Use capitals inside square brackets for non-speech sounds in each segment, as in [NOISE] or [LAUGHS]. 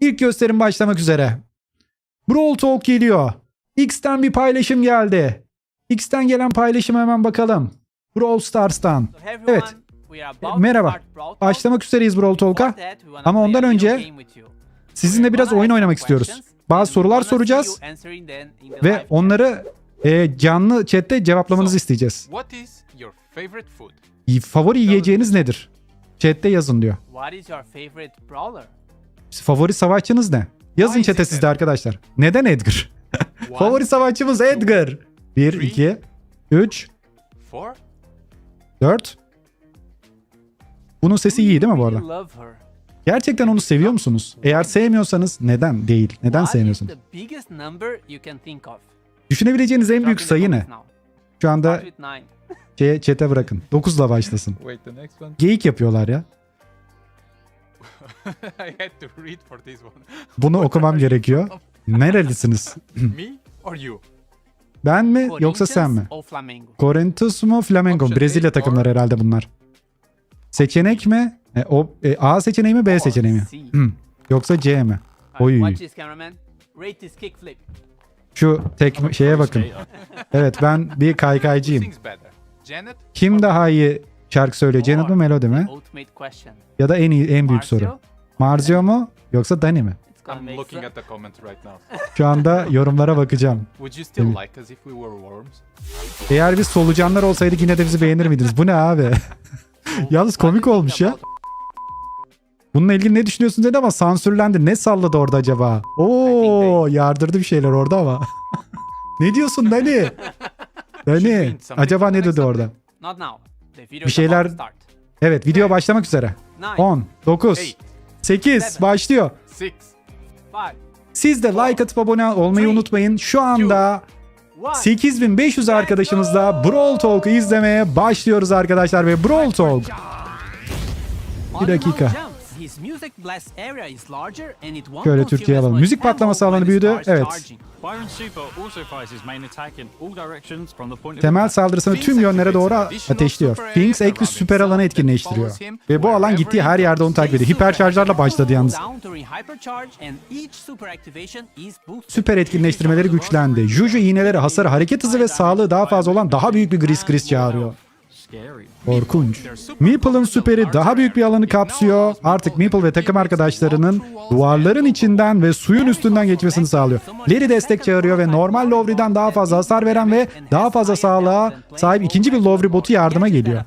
İlk gösterim başlamak üzere. Brawl Talk geliyor. X'ten bir paylaşım geldi. X'ten gelen paylaşıma hemen bakalım. Brawl Stars'tan. Evet. merhaba. Başlamak üzereyiz Brawl Talk'a. Ama ondan önce sizinle biraz oyun oynamak istiyoruz. Bazı sorular soracağız ve onları e, canlı chatte cevaplamanızı isteyeceğiz. What is your favorite food? Favori yiyeceğiniz nedir? Chatte yazın diyor. Favori savaşçınız ne? Yazın it sizde arkadaşlar. Neden Edgar? [LAUGHS] One, Favori savaşçımız Edgar. 1, Three. 2, 3, four. 4. Bunun sesi iyi değil mi bu arada? Gerçekten onu seviyor musunuz? Eğer sevmiyorsanız neden değil? Neden sevmiyorsunuz? Düşünebileceğiniz en büyük sayı ne? Şu anda şeye, chat'e bırakın. 9'la başlasın. Geyik yapıyorlar ya. I had to read for this one. Bunu okumam [LAUGHS] gerekiyor. Nerelisiniz? Me or you? Ben mi yoksa sen mi? Corinthians or Flamengo? Corinthians mu Flamengo mu? Option Brezilya A takımları herhalde bunlar. Seçenek mi? E, o, e, A seçeneği mi B Or seçeneği mi? C. Yoksa C mi? Oy. Watch this cameraman. Rate this kickflip. Şu tek şeye bakın. Evet ben bir kaykaycıyım. sings better? Janet? Kim daha iyi şarkı mi Or Melody mi? Ya da en iyi en büyük soru. Marzio? Mu yoksa Dani mi? I'm looking at the comment right now. Şu anda [LAUGHS] yorumlara bakacağım. Would you still like us if we were worms? Eğer biz solucanlar olsaydık yine de bizi beğenir miydiniz? Bu ne abi? [LAUGHS] Yalnız komik olmuş ya. Bununla ilgili ne düşünüyorsun dedi ama sansürlendi. Ne salladı orada acaba? Oo yardırdı bir şeyler orada ama. [LAUGHS] ne diyorsun Dani? Dani acaba ne dedi orada? Not now. Bir şeyler-. Evet video başlamak üzere. Nine, 10, 9, Eight, 8 başlıyor. Siz de like atıp abone olmayı unutmayın. Şu anda one. 8500 arkadaşımızla Brawl Talk'u izlemeye başlıyoruz arkadaşlar ve Brawl Talk. On dakika. Long jumps, his music blast area is larger and it won't Şöyle us alalım. Müzik patlaması alanı büyüdü. Evet. charging. Byron Super also fires his main attack in all directions from the point of temel saldırısını tüm yönlere doğru ateşliyor. Phoenix ek bir süper alanı etkinleştiriyor. Ve bu alan gittiği her yerde onu takip ediyor. Hiper şarjlarla başladı yalnız. Süper etkinleştirmeleri güçlendi. Juju iğneleri hasarı, hareket hızı ve sağlığı daha fazla olan daha büyük bir Gris Gris çağırıyor. Korkunç. Meeple'ın süperi daha büyük bir alanı kapsıyor. Artık Meeple ve takım arkadaşlarının duvarların içinden ve suyun üstünden geçmesini sağlıyor. Larry destek çağırıyor ve normal Lowry'den daha fazla hasar veren ve daha fazla sağlığa sahip ikinci bir Lowry botu yardıma geliyor.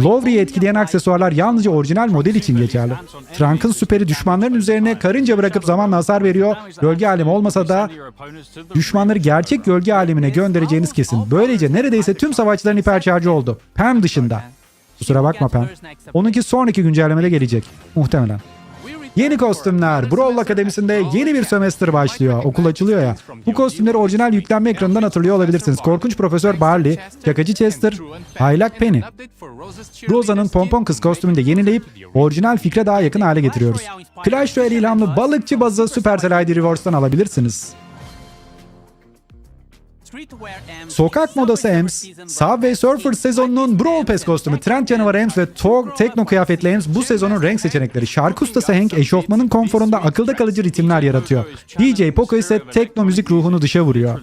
Lowry'yi etkileyen aksesuarlar yalnızca orijinal model için geçerli. Trunk'ın süperi düşmanların üzerine karınca bırakıp zamanla hasar veriyor. Gölge alemi olmasa da düşmanları gerçek gölge alemine göndereceğiniz kesin. Böylece neredeyse tüm savaşçıların hiperşarjı oldu. Pam dışında. Kusura bakma Pam. Onunki sonraki güncellemede gelecek. Muhtemelen. Yeni kostümler. Brawl Akademisi'nde yeni bir sömestr başlıyor. Okul açılıyor ya. Bu kostümleri orijinal yüklenme ekranından hatırlıyor olabilirsiniz. Korkunç Profesör Barley, Şakacı Chester, Haylak Penny. Rosa'nın pompon kız kostümünü de yenileyip orijinal fikre daha yakın hale getiriyoruz. Clash Royale ilhamlı balıkçı bazı Supercell ID Rewards'tan alabilirsiniz. Sokak modası Ems, Subway Surfer sezonunun Brawl Pass kostümü, Trend canavarı Ems ve Tor Tekno kıyafetli Ems bu sezonun renk seçenekleri. Şarkı ustası Hank, eşofmanın konforunda akılda kalıcı ritimler yaratıyor. DJ Poco ise tekno müzik ruhunu dışa vuruyor.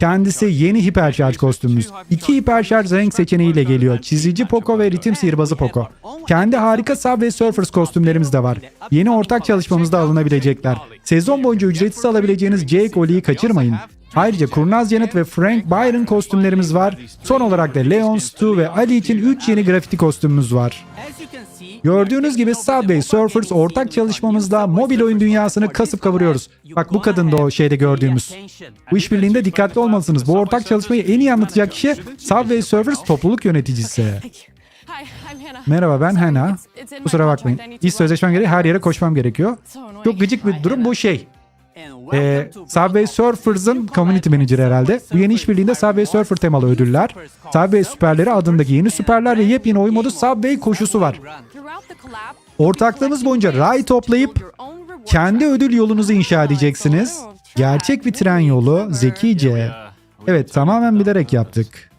Kendisi yeni hiperşarj kostümümüz. İki hiperşarj renk seçeneğiyle geliyor. Çizici Poco ve ritim sihirbazı Poco. Kendi harika Subway Surfers kostümlerimiz de var. Yeni ortak çalışmamızda alınabilecekler. Sezon boyunca ücretsiz alabileceğiniz Jake Oli'yi kaçırmayın. Ayrıca Kurnaz Janet ve Frank Byron kostümlerimiz var. Son olarak da Leon, Stu ve Ali için 3 yeni grafiti kostümümüz var. Gördüğünüz gibi Subway Surfers ortak çalışmamızla mobil oyun dünyasını kasıp kavuruyoruz. Bak bu kadın da o şeyde gördüğümüz. Bu işbirliğinde dikkatli olmalısınız. Bu ortak çalışmayı en iyi anlatacak kişi Subway Surfers topluluk yöneticisi. Merhaba ben Hannah. Kusura bakmayın. İş sözleşmem gereği her yere koşmam gerekiyor. Çok gıcık bir durum bu şey. Ee, Subway Surfers'ın community manager herhalde. Bu yeni işbirliğinde Subway Surfer temalı ödüller, Subway Süperleri adındaki yeni süperler ve yepyeni oyun modu Subway koşusu var. Ortaklığımız boyunca ray toplayıp kendi ödül yolunuzu inşa edeceksiniz. Gerçek bir tren yolu, zekice. Evet tamamen bilerek yaptık.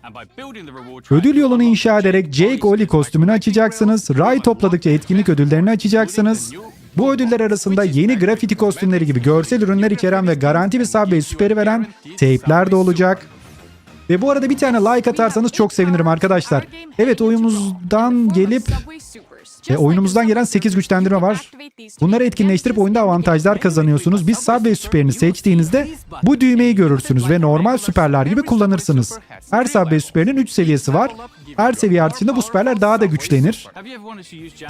Ödül yolunu inşa ederek Jake Oli kostümünü açacaksınız. Ray topladıkça etkinlik ödüllerini açacaksınız. Bu ödüller arasında yeni grafiti kostümleri gibi görsel ürünler içeren ve garanti bir Subway süperi veren teypler de olacak. Ve bu arada bir tane like atarsanız çok sevinirim arkadaşlar. Evet oyunumuzdan gelip e, oyunumuzdan gelen 8 güçlendirme var. Bunları etkinleştirip oyunda avantajlar kazanıyorsunuz. Bir Subway süperini seçtiğinizde bu düğmeyi görürsünüz ve normal süperler gibi kullanırsınız. Her Subway süperinin 3 seviyesi var. Her seviye artışında bu süperler daha da güçlenir.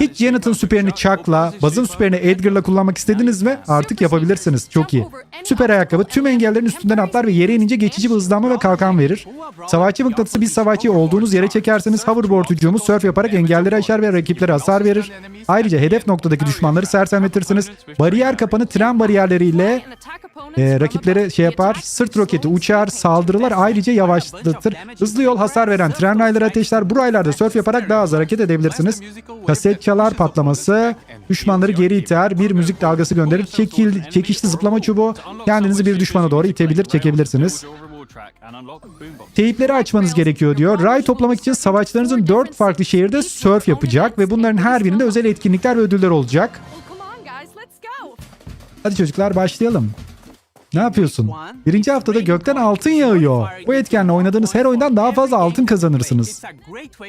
Hiç Janet'ın süperini Chuck'la, Buzz'ın süperini Edgar'la kullanmak istediniz mi? Artık yapabilirsiniz. Çok iyi. Süper ayakkabı tüm engellerin üstünden atlar ve yere inince geçici bir hızlanma ve kalkan verir. Savaşçı mıknatısı bir savaşçıyı olduğunuz yere çekerseniz hoverboard hücumu surf yaparak engelleri aşar ve rakiplere hasar verir. Ayrıca hedef noktadaki düşmanları sersemletirsiniz. Bariyer kapanı tren bariyerleriyle e, rakiplere şey yapar. Sırt roketi uçar, saldırılar ayrıca yavaşlatır. Hızlı yol hasar veren tren rayları ateşler. Bu raylarda surf yaparak daha az hareket edebilirsiniz. Kaset çalar patlaması düşmanları geri iter. Bir müzik dalgası gönderir. Çekil, çekişli zıplama çubuğu kendinizi bir düşmana doğru itebilir, çekebilirsiniz. Teyipleri açmanız gerekiyor diyor. Ray toplamak için savaşçılarınızın 4 farklı şehirde surf yapacak ve bunların her birinde özel etkinlikler ve ödüller olacak. Hadi çocuklar başlayalım. Ne yapıyorsun? Birinci haftada gökten altın yağıyor. Bu etkenle oynadığınız her oyundan daha fazla altın kazanırsınız.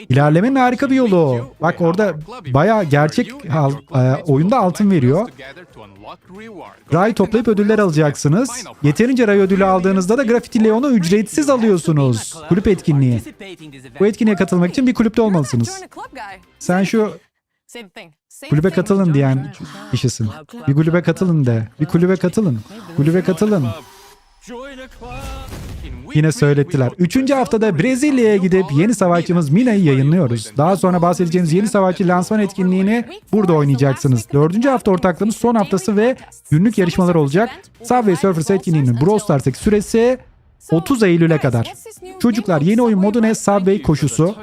İlerlemenin harika bir yolu. Bak orada bayağı gerçek al- e, oyunda altın veriyor. Ray toplayıp ödüller alacaksınız. Yeterince ray ödülü aldığınızda da Graffiti Leon'u ücretsiz alıyorsunuz. Kulüp etkinliği. Bu etkinliğe katılmak için bir kulüpte olmalısınız. Sen şu kulübe katılın diyen kişisin. Bir kulübe katılın de. Bir kulübe katılın. Kulübe katılın. Yine söylettiler. Üçüncü haftada Brezilya'ya gidip yeni savaşçımız Mina'yı yayınlıyoruz. Daha sonra bahsedeceğimiz yeni savaşçı lansman etkinliğini burada oynayacaksınız. Dördüncü hafta ortaklığımız son haftası ve günlük yarışmalar olacak. Subway Surfers etkinliğinin Brawl Stars'taki süresi 30 Eylül'e kadar. Çocuklar yeni oyun modu ne? Subway koşusu.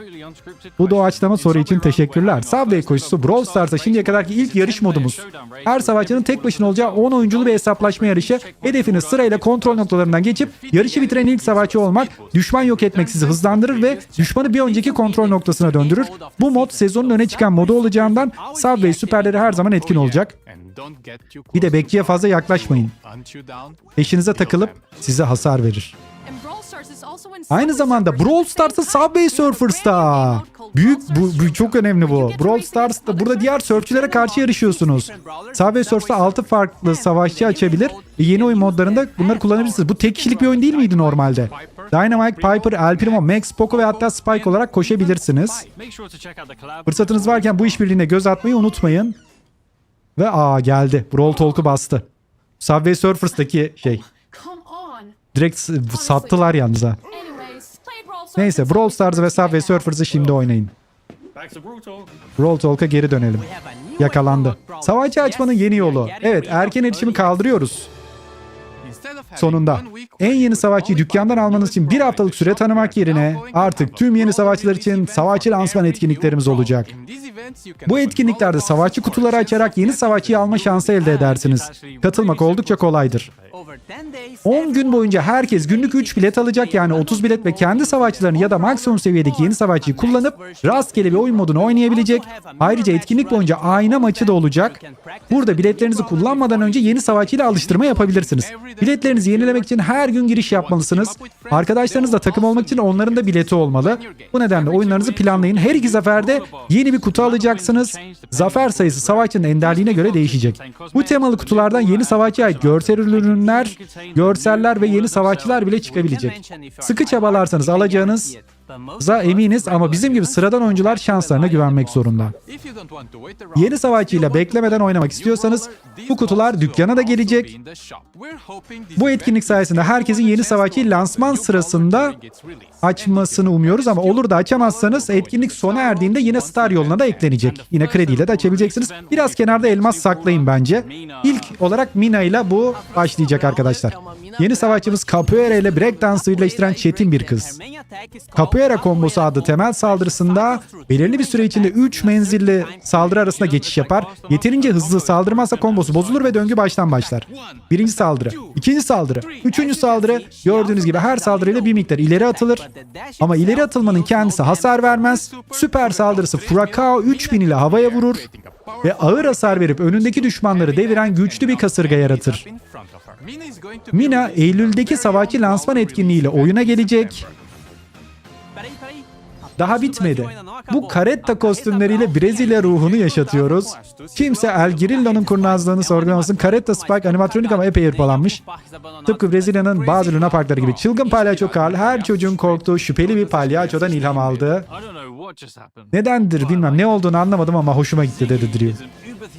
Bu doğaçlama soru için teşekkürler. Subway koşusu Brawl Stars'a şimdiye kadarki ilk yarış modumuz. Her savaşçının tek başına olacağı 10 oyunculu bir hesaplaşma yarışı. Hedefiniz sırayla kontrol noktalarından geçip yarışı bitiren ilk savaşçı olmak, düşman yok etmek sizi hızlandırır ve düşmanı bir önceki kontrol noktasına döndürür. Bu mod sezonun öne çıkan modu olacağından Subway süperleri her zaman etkin olacak. Bir de bekçiye fazla yaklaşmayın. Eşinize takılıp size hasar verir. Aynı zamanda Brawl Stars'ta Subway Surfers'ta. Büyük bu, bu çok önemli bu. Brawl Stars'ta burada diğer surfçülere karşı yarışıyorsunuz. Subway Surfers'ta 6 farklı savaşçı açabilir ve yeni oyun modlarında bunları kullanabilirsiniz. Bu tek kişilik bir oyun değil miydi normalde? Dynamite, Piper, El Primo, Max, Poco ve hatta Spike olarak koşabilirsiniz. Fırsatınız varken bu işbirliğine göz atmayı unutmayın. Ve aa geldi. Brawl Talk'u bastı. Subway Surfers'taki şey. Direkt sattılar yalnız ha. Neyse Brawl Stars ve Subway Surfers'ı şimdi oynayın. Brawl Talk'a geri dönelim. Yakalandı. Savaşçı açmanın yeni yolu. Evet erken erişimi kaldırıyoruz. Sonunda en yeni savaşçıyı dükkandan almanız için bir haftalık süre tanımak yerine artık tüm yeni savaşçılar için savaşçı lansman etkinliklerimiz olacak. Bu etkinliklerde savaşçı kutuları açarak yeni savaşçıyı alma şansı elde edersiniz. Katılmak oldukça kolaydır. 10 gün boyunca herkes günlük 3 bilet alacak yani 30 bilet ve kendi savaşçılarını ya da maksimum seviyedeki yeni savaşçıyı kullanıp rastgele bir oyun modunu oynayabilecek. Ayrıca etkinlik boyunca ayna maçı da olacak. Burada biletlerinizi kullanmadan önce yeni savaşçıyla alıştırma yapabilirsiniz. Biletlerinizi yenilemek için her gün giriş yapmalısınız. Arkadaşlarınızla takım olmak için onların da bileti olmalı. Bu nedenle oyunlarınızı planlayın. Her iki zaferde yeni bir kutu alacaksınız. Zafer sayısı savaşçının enderliğine göre değişecek. Bu temalı kutulardan yeni savaşçıya ait görsel ürünler, görseller ve yeni savaşçılar bile çıkabilecek. Sıkı çabalarsanız alacağınıza eminiz ama bizim gibi sıradan oyuncular şanslarına güvenmek zorunda. Yeni savaşçıyla beklemeden oynamak istiyorsanız bu kutular dükkana da gelecek. Bu etkinlik sayesinde herkesin yeni savaşçıyı lansman sırasında açmasını umuyoruz ama olur da açamazsanız etkinlik sona erdiğinde yine Star yoluna da eklenecek. Yine krediyle de açabileceksiniz. Biraz kenarda elmas saklayın bence. İlk olarak Mina ile bu başlayacak arkadaşlar. Yeni savaşçımız Capoeira ile Breakdance'ı birleştiren çetin bir kız. Capoeira Capoeira kombosu adlı temel saldırısında belirli bir süre içinde 3 menzilli saldırı arasında geçiş yapar. Yeterince hızlı saldırmazsa kombosu bozulur ve döngü baştan başlar. Birinci saldırı, ikinci saldırı, üçüncü saldırı gördüğünüz gibi her saldırıyla bir miktar ileri atılır. Ama ileri atılmanın kendisi hasar vermez. Süper saldırısı Furacao 3000 ile havaya vurur ve ağır hasar verip önündeki düşmanları deviren güçlü bir kasırga yaratır. Mina Eylül'deki savaşçı lansman etkinliğiyle oyuna gelecek. Daha bitmedi. Bu karetta kostümleriyle Brezilya ruhunu yaşatıyoruz. Kimse El Grillo'nun kurnazlığını sorgulamasın. Karetta Spike animatronik ama epey hırpalanmış. Tıpkı Brezilya'nın bazı Luna Parkları gibi çılgın palyaço Carl her çocuğun korktuğu şüpheli bir palyaçodan ilham aldı. Nedendir bilmem ne olduğunu anlamadım ama hoşuma gitti dedi Drew.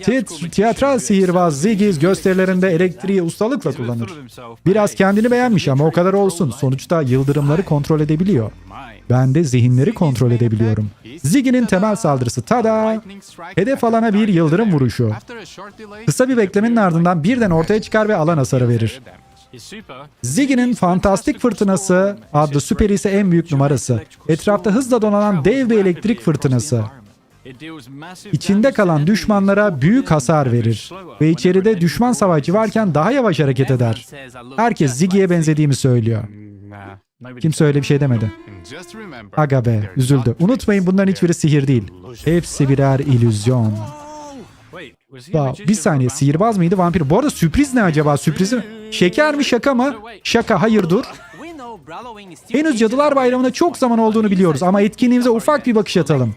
Tit- tiyatral sihirbaz Ziggy gösterilerinde elektriği ustalıkla kullanır. Biraz kendini beğenmiş ama o kadar olsun. Sonuçta yıldırımları kontrol edebiliyor. Ben de zihinleri kontrol edebiliyorum. Ziggy'nin temel saldırısı tada! Hedef alana bir yıldırım vuruşu. Kısa bir beklemenin ardından birden ortaya çıkar ve alan hasarı verir. Ziggy'nin Fantastik Fırtınası adlı süperi ise en büyük numarası. Etrafta hızla donanan dev bir elektrik fırtınası. İçinde kalan düşmanlara büyük hasar verir ve içeride düşman savaşçı varken daha yavaş hareket eder. Herkes Ziggy'ye benzediğimi söylüyor. Kimse öyle bir şey demedi. Aga be, üzüldü. Unutmayın bunların hiçbiri sihir değil. Hepsi birer a Daha bir saniye sihirbaz mıydı vampir? Bu arada sürpriz ne acaba? Sürpriz mi? Şeker mi şaka mı? Şaka hayır dur. Henüz Cadılar Bayramı'na çok zaman olduğunu biliyoruz ama etkinliğimize ufak bir bakış atalım.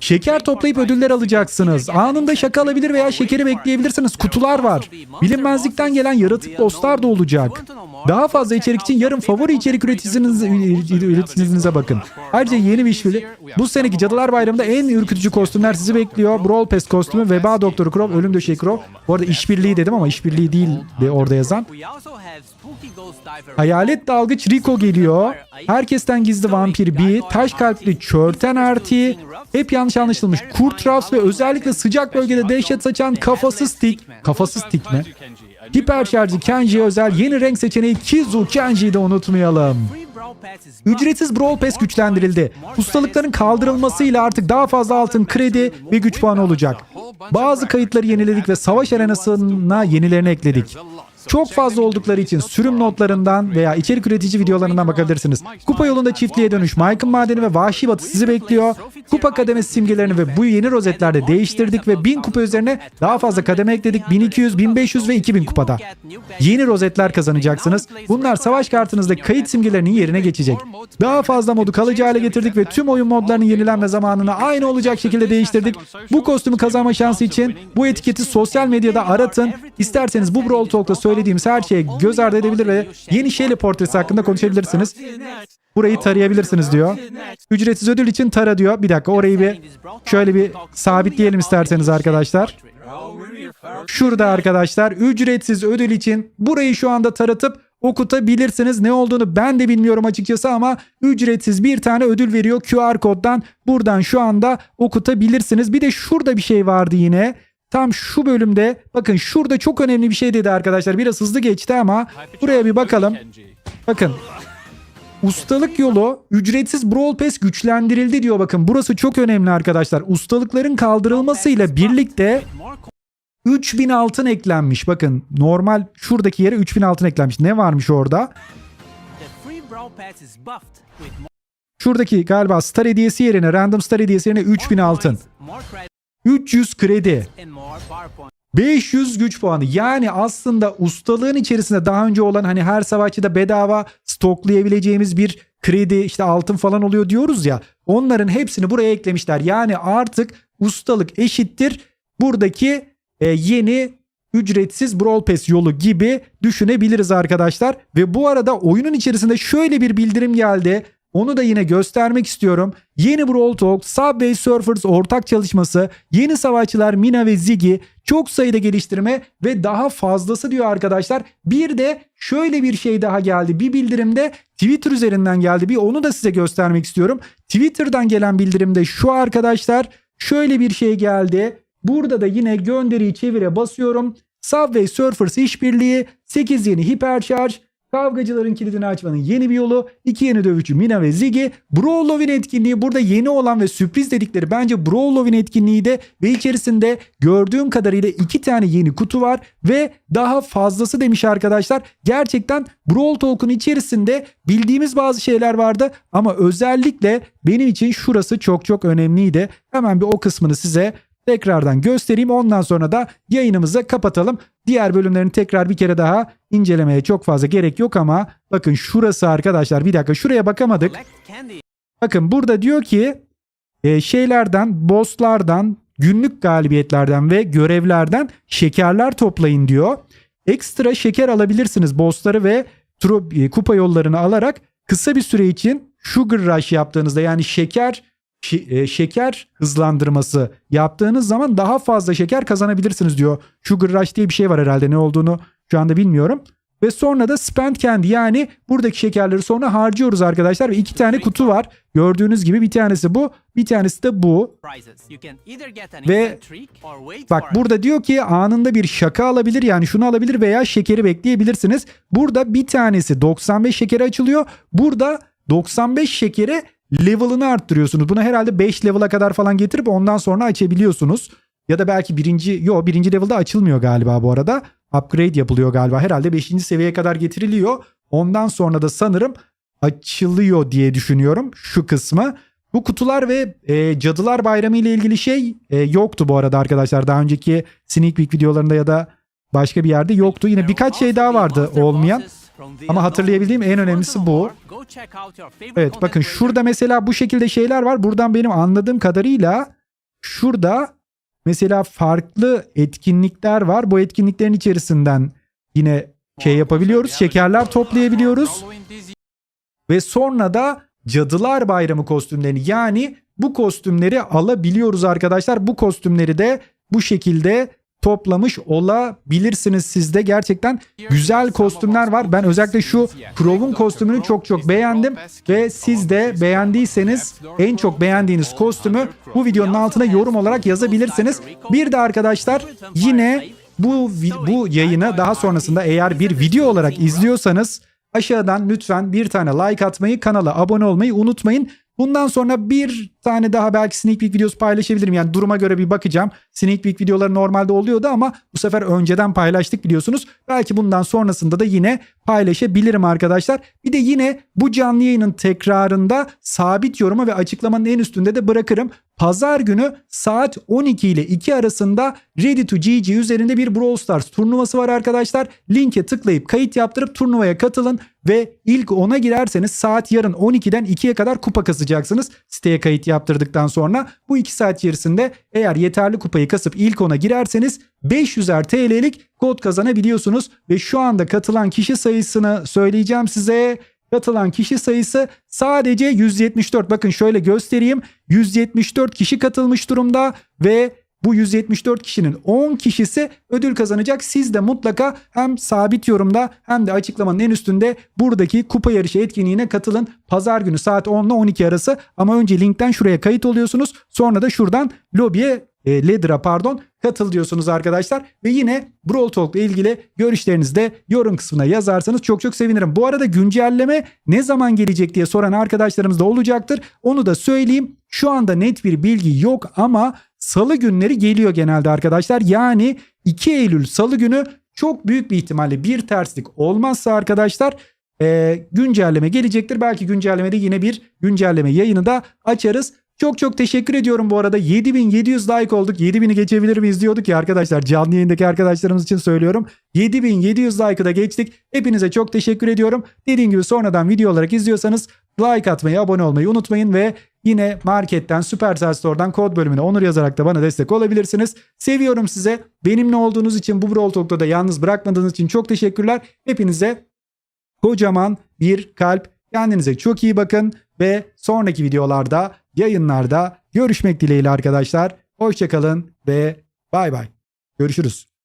Şeker toplayıp ödüller alacaksınız. Anında şaka alabilir veya şekeri bekleyebilirsiniz. Kutular var. Bilinmezlikten gelen yaratık dostlar da olacak. Daha fazla içerik için yarın favori içerik üreticiniz, üreticinize bakın. Ayrıca yeni bir işbirliği. Bu seneki Cadılar Bayramı'nda en ürkütücü kostümler sizi bekliyor. Brawl Pass kostümü, Veba Doktoru Crow, Ölüm Döşeği Crow. Bu arada işbirliği dedim ama işbirliği değil de orada yazan. Hayalet dalgıç Rico geliyor. Herkesten gizli vampir B, taş kalpli çörten RT, hep yanlış anlaşılmış kurt Ruffs ve özellikle sıcak bölgede dehşet saçan kafasız tik. Kafasız tik mi? Hiper şarjı Kenji'ye özel yeni renk seçeneği Kizu Kenji'yi de unutmayalım. Ücretsiz Brawl Pass güçlendirildi. Ustalıkların kaldırılmasıyla artık daha fazla altın kredi ve güç puanı olacak. Bazı kayıtları yeniledik ve savaş arenasına yenilerini ekledik. Çok fazla oldukları için sürüm notlarından veya içerik üretici videolarından bakabilirsiniz. Kupa yolunda çiftliğe dönüş, Michael Madeni ve Vahşi Batı sizi bekliyor. Kupa kademesi simgelerini ve bu yeni rozetlerde değiştirdik ve 1000 kupa üzerine daha fazla kademe ekledik. 1200, 1500 ve 2000 kupada. Yeni rozetler kazanacaksınız. Bunlar savaş kartınızdaki kayıt simgelerinin yerine geçecek. Daha fazla modu kalıcı hale getirdik ve tüm oyun modlarının yenilenme zamanını aynı olacak şekilde değiştirdik. Bu kostümü kazanma şansı için bu etiketi sosyal medyada aratın. İsterseniz bu Brawl Talk'ta söylediğimiz her şeye göz ardı edebilir ve yeni Shelly portresi hakkında konuşabilirsiniz. Burayı tarayabilirsiniz diyor. Ücretsiz ödül için tara diyor. Bir dakika orayı bir şöyle bir sabitleyelim isterseniz arkadaşlar. Şurada arkadaşlar ücretsiz ödül için burayı şu anda taratıp okutabilirsiniz. Ne olduğunu ben de bilmiyorum açıkçası ama ücretsiz bir tane ödül veriyor QR koddan. Buradan şu anda okutabilirsiniz. Bir de şurada bir şey vardı yine. Tam şu bölümde bakın şurada çok önemli bir şey dedi arkadaşlar. Biraz hızlı geçti ama buraya bir bakalım. Bakın Ustalık yolu ücretsiz Brawl Pass güçlendirildi diyor bakın. Burası çok önemli arkadaşlar. Ustalıkların kaldırılmasıyla birlikte 3000 altın eklenmiş. Bakın normal şuradaki yere 3000 altın eklenmiş. Ne varmış orada? Şuradaki galiba star hediyesi yerine random star hediyesi yerine 3000 altın. 300 kredi. 500 güç puanı. Yani aslında ustalığın içerisinde daha önce olan hani her savaşçıda bedava stoklayabileceğimiz bir kredi işte altın falan oluyor diyoruz ya. Onların hepsini buraya eklemişler. Yani artık ustalık eşittir buradaki e, yeni ücretsiz Brawl Pass yolu gibi düşünebiliriz arkadaşlar. Ve bu arada oyunun içerisinde şöyle bir bildirim geldi. Onu da yine göstermek istiyorum. Yeni Brawl Talk, Subway Surfers ortak çalışması, yeni savaşçılar Mina ve Ziggy, çok sayıda geliştirme ve daha fazlası diyor arkadaşlar. Bir de şöyle bir şey daha geldi. Bir bildirimde Twitter üzerinden geldi. Bir onu da size göstermek istiyorum. Twitter'dan gelen bildirimde şu arkadaşlar. Şöyle bir şey geldi. Burada da yine gönderiyi çevire basıyorum. Subway Surfers işbirliği 8 yeni hiperşarj Kavgacıların kilidini açmanın yeni bir yolu. iki yeni dövüşçü Mina ve Ziggy. Brawlovin etkinliği burada yeni olan ve sürpriz dedikleri bence Brawlovin etkinliği de ve içerisinde gördüğüm kadarıyla iki tane yeni kutu var ve daha fazlası demiş arkadaşlar. Gerçekten Brawl Talk'un içerisinde bildiğimiz bazı şeyler vardı ama özellikle benim için şurası çok çok önemliydi. Hemen bir o kısmını size tekrardan göstereyim. Ondan sonra da yayınımızı kapatalım. Diğer bölümlerini tekrar bir kere daha incelemeye çok fazla gerek yok ama bakın şurası arkadaşlar bir dakika şuraya bakamadık. Bakın burada diyor ki e, şeylerden, bosslardan, günlük galibiyetlerden ve görevlerden şekerler toplayın diyor. Ekstra şeker alabilirsiniz bossları ve e, kupa yollarını alarak kısa bir süre için sugar rush yaptığınızda yani şeker şe- şeker hızlandırması yaptığınız zaman daha fazla şeker kazanabilirsiniz diyor. Sugar rush diye bir şey var herhalde ne olduğunu şu anda bilmiyorum. Ve sonra da spend candy yani buradaki şekerleri sonra harcıyoruz arkadaşlar ve iki tane kutu var. Gördüğünüz gibi bir tanesi bu bir tanesi de bu. Ve Bak burada diyor ki anında bir şaka alabilir yani şunu alabilir veya şekeri bekleyebilirsiniz. Burada bir tanesi 95 şekeri açılıyor. Burada 95 şekeri level'ını arttırıyorsunuz. Bunu herhalde 5 level'a kadar falan getirip ondan sonra açabiliyorsunuz. Ya da belki birinci, yo birinci level'da açılmıyor galiba bu arada. Upgrade yapılıyor galiba. Herhalde 5. seviyeye kadar getiriliyor. Ondan sonra da sanırım açılıyor diye düşünüyorum şu kısmı. Bu kutular ve e, Cadılar Bayramı ile ilgili şey e, yoktu bu arada arkadaşlar. Daha önceki sneak peek videolarında ya da başka bir yerde yoktu. Yine birkaç şey daha vardı olmayan. Ama hatırlayabildiğim en önemlisi bu. Evet bakın şurada mesela bu şekilde şeyler var. Buradan benim anladığım kadarıyla şurada mesela farklı etkinlikler var. Bu etkinliklerin içerisinden yine şey yapabiliyoruz. Şekerler toplayabiliyoruz. Ve sonra da Cadılar Bayramı kostümlerini yani bu kostümleri alabiliyoruz arkadaşlar. Bu kostümleri de bu şekilde toplamış olabilirsiniz sizde. Gerçekten güzel kostümler var. Ben özellikle şu Crow'un kostümünü çok çok beğendim ve siz de beğendiyseniz en çok beğendiğiniz kostümü bu videonun altına yorum olarak yazabilirsiniz. Bir de arkadaşlar yine bu bu yayını daha sonrasında eğer bir video olarak izliyorsanız aşağıdan lütfen bir tane like atmayı, kanala abone olmayı unutmayın. Bundan sonra bir tane daha belki sneak peek videosu paylaşabilirim. Yani duruma göre bir bakacağım. Sneak peek videoları normalde oluyordu ama bu sefer önceden paylaştık biliyorsunuz. Belki bundan sonrasında da yine paylaşabilirim arkadaşlar. Bir de yine bu canlı yayının tekrarında sabit yoruma ve açıklamanın en üstünde de bırakırım. Pazar günü saat 12 ile 2 arasında Ready to GG üzerinde bir Brawl Stars turnuvası var arkadaşlar. Linke tıklayıp kayıt yaptırıp turnuvaya katılın ve ilk 10'a girerseniz saat yarın 12'den 2'ye kadar kupa kasacaksınız. Siteye kayıt yaptırdıktan sonra bu 2 saat içerisinde eğer yeterli kupayı kasıp ilk 10'a girerseniz 500'er TL'lik kod kazanabiliyorsunuz ve şu anda katılan kişi sayısını söyleyeceğim size. Katılan kişi sayısı sadece 174. Bakın şöyle göstereyim. 174 kişi katılmış durumda ve bu 174 kişinin 10 kişisi ödül kazanacak. Siz de mutlaka hem sabit yorumda hem de açıklamanın en üstünde buradaki kupa yarışı etkinliğine katılın. Pazar günü saat 10 ile 12 arası ama önce linkten şuraya kayıt oluyorsunuz. Sonra da şuradan lobiye e, Ledra pardon katıl diyorsunuz arkadaşlar. Ve yine Brawl Talk ile ilgili görüşlerinizi de yorum kısmına yazarsanız çok çok sevinirim. Bu arada güncelleme ne zaman gelecek diye soran arkadaşlarımız da olacaktır. Onu da söyleyeyim. Şu anda net bir bilgi yok ama salı günleri geliyor genelde arkadaşlar. Yani 2 Eylül salı günü çok büyük bir ihtimalle bir terslik olmazsa arkadaşlar e, güncelleme gelecektir. Belki güncellemede yine bir güncelleme yayını da açarız. Çok çok teşekkür ediyorum bu arada. 7700 like olduk. 7000'i geçebilir miyiz diyorduk ya arkadaşlar. Canlı yayındaki arkadaşlarımız için söylüyorum. 7700 like'ı da geçtik. Hepinize çok teşekkür ediyorum. Dediğim gibi sonradan video olarak izliyorsanız like atmayı, abone olmayı unutmayın ve yine marketten, Supercell Store'dan kod bölümüne onur yazarak da bana destek olabilirsiniz. Seviyorum size. Benimle olduğunuz için bu Brawl Talk'ta da yalnız bırakmadığınız için çok teşekkürler. Hepinize kocaman bir kalp. Kendinize çok iyi bakın ve sonraki videolarda, yayınlarda görüşmek dileğiyle arkadaşlar. Hoşçakalın ve bay bay. Görüşürüz.